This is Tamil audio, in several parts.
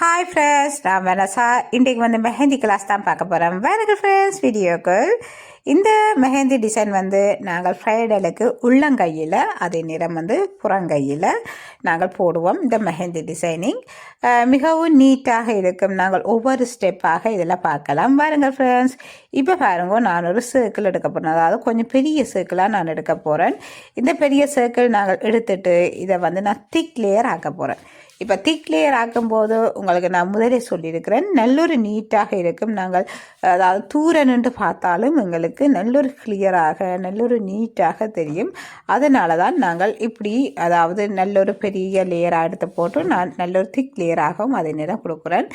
ஹாய் ஃப்ரெண்ட்ஸ் நான் வெனசா இன்றைக்கு வந்து மெஹந்தி கிளாஸ் தான் பார்க்க போகிறோம் வேறு ஃப்ரெண்ட்ஸ் வீடியோக்கள் இந்த மெஹந்தி டிசைன் வந்து நாங்கள் ஃப்ரைடலுக்கு உள்ளங்கையில் அதே நிறம் வந்து புறங்கையில் நாங்கள் போடுவோம் இந்த மெஹந்தி டிசைனிங் மிகவும் நீட்டாக இருக்கும். நாங்கள் ஒவ்வொரு ஸ்டெப்பாக இதில் பார்க்கலாம். பாருங்கள் ஃப்ரெண்ட்ஸ் இப்போ பாருங்க நான் ஒரு சர்க்கிள் எடுக்க போகிறேன் அதாவது கொஞ்சம் பெரிய சர்க்கிளாக நான் எடுக்க போகிறேன் இந்த பெரிய சர்க்கிள் நாங்கள் எடுத்துட்டு இதை வந்து நான் திக் லேயர் ஆக்க போகிறேன் இப்போ திக் லேயர் ஆக்கும்போது உங்களுக்கு நான் முதலே சொல்லியிருக்கிறேன் நல்லொரு நீட்டாக இருக்கும். நாங்கள் அதாவது தூர நின்று பார்த்தாலும் எங்களுக்கு நல்லொரு கிளியராக நல்லொரு நீட்டாக தெரியும். அதனால தான் நாங்கள் இப்படி அதாவது நல்லொரு பெரிய லேயராக எடுத்து போட்டு நான் நல்லொரு திக் லேயராகவும் அதே நேரம் கொடுக்குறேன்.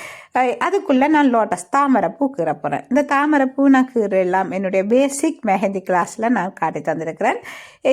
அதுக்குள்ளே நான் லோட்டஸ் தாமரைப்பூ கீற போகிறேன் இந்த தாமரைப்பூ நான் கீறலாம். என்னுடைய பேசிக் மெஹந்தி கிளாஸில் நான் காட்டி தந்திருக்கிறேன்.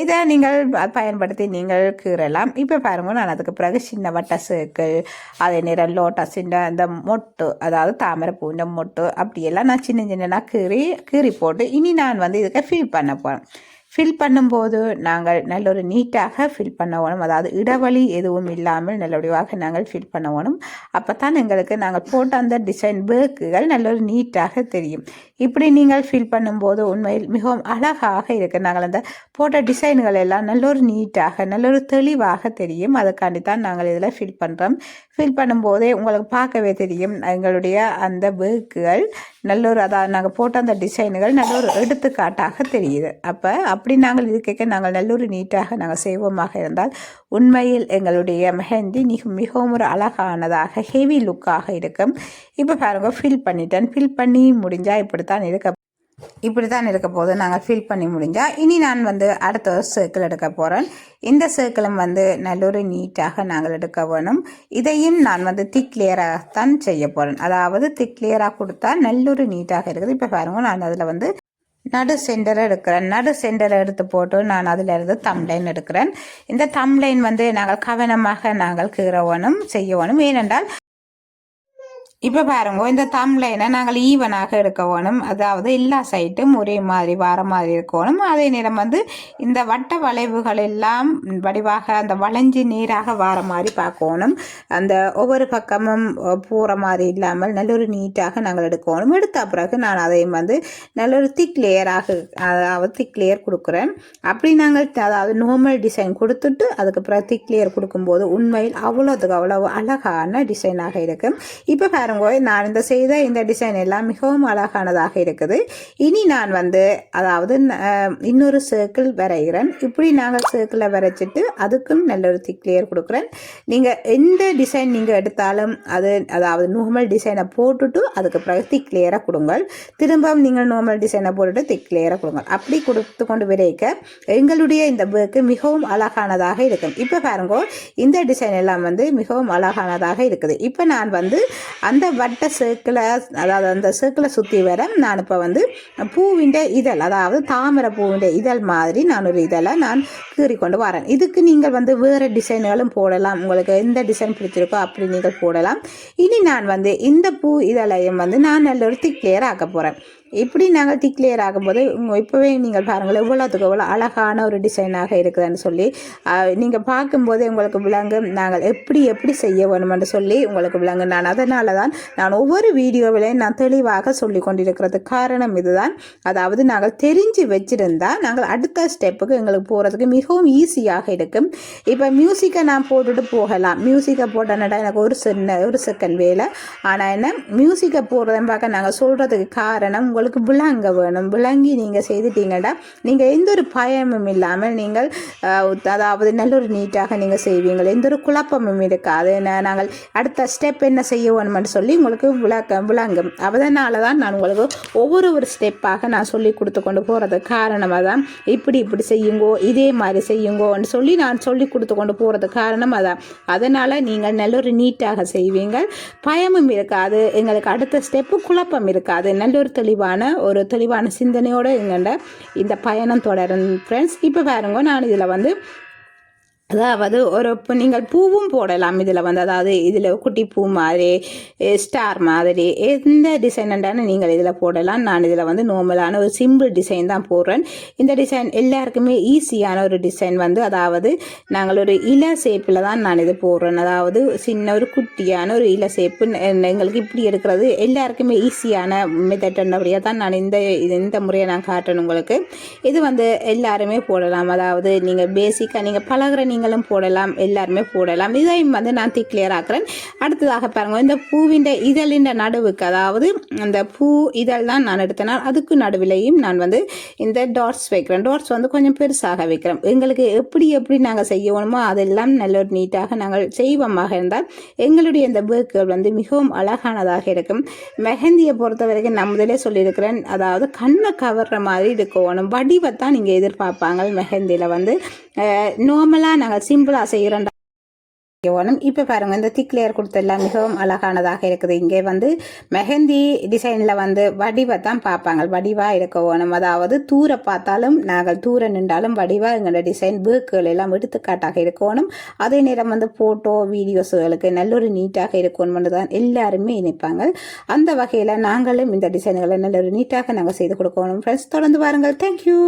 இதை நீங்கள் பயன்படுத்தி நீங்கள் கீறலாம். இப்போ பாருங்கள் நான் அதுக்கு பிறகு சின்ன வட்டசு சர்க்கிள் அதே நேரம் லோட்டஸின் அந்த மொட்டு அதாவது தாமரைப்பூ மொட்டு அப்படியெல்லாம் நான் சின்ன சின்னனாக கீறி கீறி போட்டு இனி நான் வந்து இதுக்கு ஃபில் பண்ண போகிறேன் ஃபில் பண்ணும்போது நாங்கள் நல்ல ஒரு நீட்டாக ஃபில் பண்ண வேணும் அதாவது இடைவெளி எதுவும் இல்லாமல் நல்லபடியாக நாங்கள் ஃபில் பண்ண வேணும் அப்போ தான் எங்களுக்கு நாங்கள் போட்ட அந்த டிசைன் பேக்குகள் நல்ல ஒரு நீட்டாக தெரியும். இப்படி நீங்கள் ஃபில் பண்ணும்போது உண்மையில் மிகவும் அழகாக இருக்கு. நாங்கள் அந்த போட்ட டிசைன்கள் எல்லாம் நல்ல ஒரு நீட்டாக நல்ல ஒரு தெளிவாக தெரியும். அதுக்காண்டி தான் நாங்கள் இதில் ஃபில் பண்ணுறோம் ஃபில் பண்ணும்போதே உங்களுக்கு பார்க்கவே தெரியும். எங்களுடைய அந்த பேக்குகள் நல்ல ஒரு அதாவது நாங்கள் போட்ட அந்த டிசைனுகள் நல்ல ஒரு எடுத்துக்காட்டாக தெரியுது. அப்போ அப்படி நாங்கள் இருக்க நாங்கள் நல்லொரு நீட்டாக நாங்கள் செய்வோமாக இருந்தால் உண்மையில் எங்களுடைய மெஹந்தி மிக மிகவும் ஒரு அழகானதாக ஹெவி லுக்காக இருக்கும். இப்போ பாருங்க ஃபில் பண்ணிட்டேன். ஃபில் பண்ணி முடிஞ்சால் இப்படி தான் இருக்க இப்படி தான் இருக்க போது நாங்கள் ஃபில் பண்ணி முடிஞ்சால் இனி நான் வந்து அடுத்த ஒரு சர்க்கிள் எடுக்க போகிறேன் இந்த சர்க்கிளும் வந்து நல்லொரு நீட்டாக நாங்கள் எடுக்க வேணும். இதையும் நான் வந்து திக் லேயராகத்தான் செய்ய போகிறேன் அதாவது திக் லேயராக கொடுத்தா நல்லொரு நீட்டாக இருக்குது. இப்போ பாருங்க நான் அதில் வந்து நடு சென்டரை எடுக்கிறேன். நடு சென்டரை எடுத்து போட்டு நான் அதிலிருந்து தம்லைன் எடுக்கிறேன். இந்த தம்லைன் வந்து நாங்கள் கவனமாக நாங்கள் கீறவனும் செய்யவனும். ஏனென்றால் இப்போ பாருங்க இந்த தம்லைனை நாங்கள் ஈவனாக எடுக்க வேணும் அதாவது எல்லா சைட்டும் ஒரே மாதிரி வார மாதிரி இருக்கணும். அதே நேரம் வந்து இந்த வட்ட வளைவுகள் எல்லாம் வடிவாக அந்த வளைஞ்சு நீராக வர மாதிரி பார்க்கணும். அந்த ஒவ்வொரு பக்கமும் போகிற மாதிரி இல்லாமல் நல்ல ஒரு நீட்டாக நாங்கள் எடுக்கணும். எடுத்த பிறகு நான் அதையும் வந்து நல்ல ஒரு திக் லேயராக அதாவது திக் லேயர் கொடுக்குறேன். அப்படி நாங்கள் அதாவது நார்மல் டிசைன் கொடுத்துட்டு அதுக்கப்புறம் திக் லேயர் கொடுக்கும்போது உண்மையில் அவ்வளோதுக்கு அவ்வளோ அழகான டிசைனாக இருக்கும். இப்போ பாருங்க நான் இந்த செய்த இந்த டிசைன் எல்லாம் மிகவும் அழகானதாக இருக்குது. இனி நான் வந்து அதாவது இன்னொரு சர்க்கிள் வரைகிறேன். இப்படி நாங்கள் சர்க்கிளை வரைச்சிட்டு அதுக்கும் நல்ல ஒரு திக் லேயர் கொடுக்குறேன். நீங்கள் எந்த டிசைன் நீங்கள் எடுத்தாலும் அது அதாவது நார்மல் டிசைனை போட்டுட்டு அதுக்கு பிறகு திக் லேயராக கொடுங்கள். திரும்பவும் நீங்கள் நார்மல் டிசைனை போட்டுட்டு திக் லேயராக கொடுங்க அப்படி கொடுத்து கொண்டு விரைக்க எங்களுடைய இந்த பேக்கு மிகவும் அழகானதாக இருக்கும். இப்போ பாருங்க இந்த டிசைன் எல்லாம் வந்து மிகவும் அழகானதாக இருக்குது. இப்போ நான் வந்து அந்த அந்த வட்ட சர்க்கிளை அதாவது அந்த சர்க்கிளை சுற்றி வர நான் இப்போ வந்து பூவிண்ட இதழ் அதாவது தாமரை பூவிண்ட இதழ் மாதிரி நான் ஒரு இதழை நான் கீறி கொண்டு வரேன். இதுக்கு நீங்கள் வந்து வேறு டிசைன்களும் போடலாம். உங்களுக்கு எந்த டிசைன் பிடிச்சிருக்கோ அப்படி நீங்கள் போடலாம். இனி நான் வந்து இந்த பூ இதழையும் வந்து நான் நல்ல ஒரு திக் லேயர் ஆக்க போகிறேன் இப்படி நாங்கள் திக் ஆகும்போது இப்போவே நீங்கள் பாருங்கள் எவ்வளோத்துக்கு எவ்வளோ அழகான ஒரு டிசைனாக இருக்குதுன்னு சொல்லி நீங்கள் பார்க்கும்போதே உங்களுக்கு விளங்கு நாங்கள் எப்படி எப்படி செய்ய வேணுமென்று சொல்லி உங்களுக்கு விளங்கு நான் அதனால தான் நான் ஒவ்வொரு வீடியோவிலையும் நான் தெளிவாக சொல்லி கொண்டிருக்கிறது காரணம் இதுதான். அதாவது நாங்கள் தெரிஞ்சு வச்சுருந்தால் நாங்கள் அடுத்த ஸ்டெப்புக்கு எங்களுக்கு போகிறதுக்கு மிகவும் ஈஸியாக இருக்கும். இப்போ மியூசிக்கை நான் போட்டுட்டு போகலாம். மியூசிக்கை போட்டேன்னா எனக்கு ஒரு சின்ன ஒரு செகண்ட் வேலை. ஆனால் என்ன மியூசிக்கை போடுறதுன்னு பார்க்க நாங்கள் சொல்கிறதுக்கு காரணம் உங்களுக்கு உங்களுக்கு விளங்க வேணும். விளங்கி நீங்கள் செய்துட்டீங்கன்னா நீங்கள் எந்த ஒரு பயமும் இல்லாமல் நீங்கள் அதாவது நல்ல ஒரு நீட்டாக நீங்கள் செய்வீங்கள். எந்த ஒரு குழப்பமும் இருக்காது. நாங்கள் அடுத்த ஸ்டெப் என்ன செய்ய வேணும்னு சொல்லி உங்களுக்கு விளக்க விளங்கும். அதனால தான் நான் உங்களுக்கு ஒவ்வொரு ஒரு ஸ்டெப்பாக நான் சொல்லி கொடுத்து கொண்டு போகிறது காரணமாக தான் இப்படி இப்படி செய்யுங்கோ இதே மாதிரி செய்யுங்கோன்னு சொல்லி நான் சொல்லி கொடுத்து கொண்டு போகிறது காரணம் அதான் அதனால் நீங்கள் நல்ல ஒரு நீட்டாக செய்வீங்க பயமும் இருக்காது. எங்களுக்கு அடுத்த ஸ்டெப்பு குழப்பம் இருக்காது. நல்ல ஒரு தெளிவான ஒரு தெளிவான சிந்தனையோடு எங்கள்ட இந்த பயணம் தொடரும். ஃப்ரெண்ட்ஸ் இப்போ பாருங்க நான் இதில் வந்து அதாவது ஒரு இப்போ நீங்கள் பூவும் போடலாம் இதில் வந்து. அதாவது இதில் குட்டி பூ மாதிரி ஸ்டார் மாதிரி எந்த டிசைனண்டான நீங்கள் இதில் போடலாம். நான் இதில் வந்து நார்மலான ஒரு சிம்பிள் டிசைன் தான் போடுறேன். இந்த டிசைன் எல்லாருக்குமே ஈஸியான ஒரு டிசைன் வந்து அதாவது நாங்கள் ஒரு இல சேப்பில் தான் நான் இது போடுறேன். அதாவது சின்ன ஒரு குட்டியான ஒரு இல சேப்பு எங்களுக்கு இப்படி எடுக்கிறது எல்லாருக்குமே ஈஸியான மெத்தட்ன்றபடியாக தான் நான் இந்த இது இந்த முறையை நான் காட்டுறேன் உங்களுக்கு. இது வந்து எல்லாருமே போடலாம். அதாவது நீங்கள் பேசிக்காக நீங்கள் பழகுற நீங்களும் போடலாம் எல்லாருமே போடலாம். இதையும் வந்து நான் தி கிளியர் ஆக்குறேன். அடுத்ததாக பாருங்க இந்த பூவின் இதழின் நடுவுக்கு அதாவது அந்த பூ இதழ் தான் நான் எடுத்தேன். அதுக்கு நடுவிலையும் நான் வந்து இந்த டாட்ஸ் வைக்கிறேன். டாட்ஸ் வந்து கொஞ்சம் பெருசாக வைக்கிறேன். எங்களுக்கு எப்படி எப்படி நாங்கள் செய்யணுமோ அதெல்லாம் நல்ல ஒரு நீட்டாக நாங்கள் செய்வமாக இருந்தால் எங்களுடைய இந்த பேக்குகள் வந்து மிகவும் அழகானதாக இருக்கும். மெஹந்தியை பொறுத்த வரைக்கும் நான் முதலே சொல்லியிருக்கிறேன். அதாவது கண்ணை கவர்ற மாதிரி இருக்கணும். வடிவத்தான் நீங்கள் எதிர்பார்ப்பாங்க மெஹந்தியில் வந்து. நார்மலாக நாங்கள் சிம்பிளாக செய்கிறோம் வேணும் இப்போ பாருங்கள் இந்த திக் லேயர் கொடுத்தெல்லாம் மிகவும் அழகானதாக இருக்குது. இங்கே வந்து மெஹந்தி டிசைனில் வந்து வடிவை தான் பார்ப்பாங்க. வடிவாக இருக்க வேணும் அதாவது தூர பார்த்தாலும் நாங்கள் தூர நின்றாலும் வடிவாக எங்களோட டிசைன் பேக்குகள் எல்லாம் எடுத்துக்காட்டாக இருக்கணும் அதே நேரம் வந்து ஃபோட்டோ வீடியோஸுகளுக்கு நல்ல ஒரு நீட்டாக இருக்கணும்னு தான் எல்லாருமே நினைப்பாங்க. அந்த வகையில் நாங்களும் இந்த டிசைன்களை நல்ல ஒரு நீட்டாக நாங்கள் செய்து கொடுக்கணும் ஃப்ரெண்ட்ஸ் தொடர்ந்து பாருங்கள் தேங்க்யூ